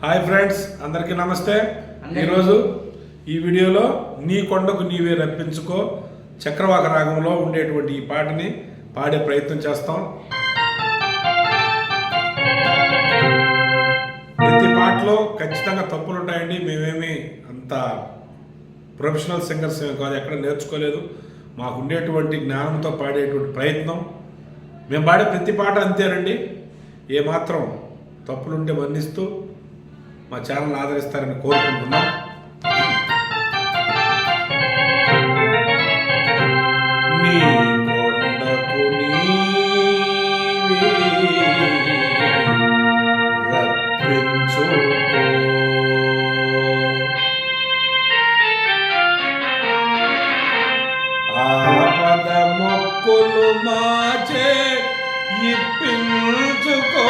Hi friends అందరికీ నమస్తే. ఈరోజు ఈ వీడియోలో నీ కొండకు నీవే రప్పించుకో చక్రవాక రాగంలో ఉండేటువంటి ఈ పాటని పాడే ప్రయత్నం చేస్తాం. ప్రతి పాటలో ఖచ్చితంగా తప్పులు ఉంటాయండి. మేమేమి అంత ప్రొఫెషనల్ సింగర్స్ ఏమీ కాదు ఎక్కడ నేర్చుకోలేదు. మాకు ఉండేటువంటి జ్ఞానంతో పాడేటువంటి ప్రయత్నం. మేము పాడే ప్రతి పాట అంతేనండి. ఏమాత్రం తప్పులుంటే మన్నిస్తూ మా ఛానల్ ఆదరిస్తారని కోరుకుంటున్నాం. ఆపద మొక్కులు మాచే ఇప్పించుకో.